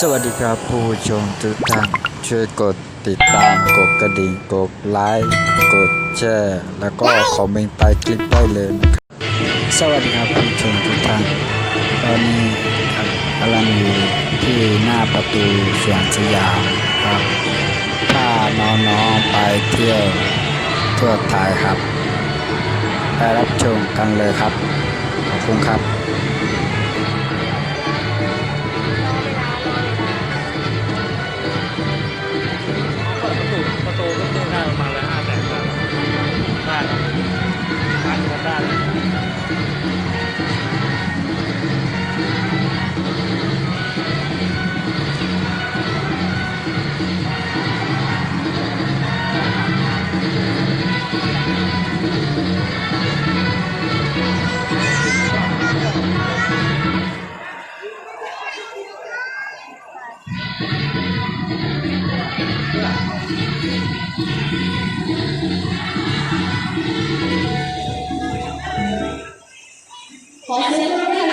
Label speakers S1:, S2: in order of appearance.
S1: สวัสดีครับผู้ชมทุกท่านช่วยกดติดตามกดกระดิ่งกดไลค์กดแชร์แล้วก็คอมเมนต์ใต้คลิปได้เลยนะครับสวัสดีครับผู้ชมทุกท่านตอนนี้ครับกำลังอยู่ที่หน้าประตูสวนสยามครับถ้าน้องๆไปเที่ยวทั่วไทยครับไปรับชมกันเลยครับขอบคุณครับ
S2: ขอเ